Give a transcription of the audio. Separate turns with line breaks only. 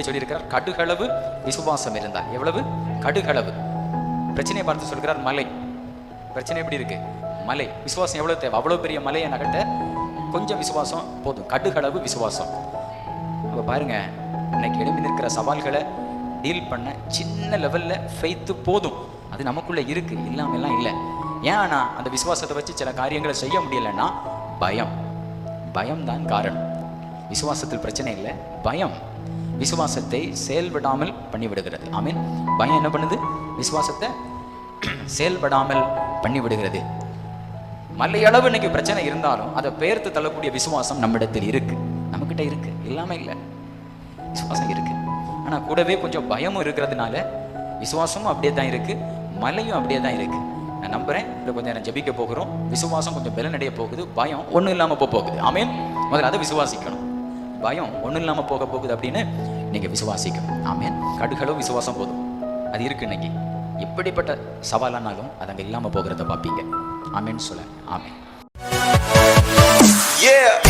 எப்படி சொல்லியிருக்கிறார். கடுகளவு விசுவாசம் இருந்தால் எவ்வளவு? கடுகளவு. பிரச்சனையை பார்த்து சொல்கிறார் மலை. பிரச்சனை எப்படி இருக்கு? மலை. விசுவாசம் எவ்வளவு தேவை? அவ்வளவு பெரிய மலையை நகட்ட கொஞ்சம் விசுவாசம் போதும். கடுகளவு விசுவாசம். அப்போ பாருங்க இன்னைக்கு எழுப்பி நிற்கிற சவால்களை டீல் பண்ண சின்ன லெவல்ல ஃபெய்த்து போதும். அது நமக்குள்ள இருக்கு. இல்லாம எல்லாம் இல்லை ஏன்னா அந்த விசுவாசத்தை வச்சு சில காரியங்களை செய்ய முடியலன்னா பயம். பயம் தான் காரணம். விசுவாசத்தில் பிரச்சனை இல்லை. பயம். விசுவாசத்தை செயல்படாமல் பண்ணிவிடுகிறது. ஆமீன். பயம் என்ன பண்ணுது? விசுவாசத்தை செயல்படாமல் பண்ணிவிடுகிறது. மலையளவு இன்னைக்கு பிரச்சனை இருந்தாலும் அதை பெயர்த்து தள்ளக்கூடிய விசுவாசம் நம்மிடத்தில் இருக்கு. நம்மக்கிட்ட இருக்கு. இல்லாமல் இல்லை. விசுவாசம் இருக்கு. ஆனால் கூடவே கொஞ்சம் பயமும் இருக்கிறதுனால விசுவாசமும் அப்படியே தான் இருக்கு. மலையும் அப்படியே தான் இருக்கு. நான் நம்புறேன். இன்னும் கொஞ்சம் நேரம் ஜெபிக்க போகிறோம். விசுவாசம் கொஞ்சம் பலனடைய போகுது. பயம் ஒன்றும் இல்லாமல் போக போகுது. ஆமீன். முதல்ல அதை விசுவாசிக்கணும். பயம் ஒன்றும் இல்லாமல் போக போகுது அப்படின்னு நீங்கள் விசுவாசிக்கணும். ஆமேன். கடுகளவு விசுவாசம் போதும். அது இருக்கு இன்னைக்கு. எப்படிப்பட்ட சவாலானாலும் அது அங்கே இல்லாமல் போகிறத பார்ப்பீங்க. ஆமேன்னு சொல்ல. ஆமேன். Yeah!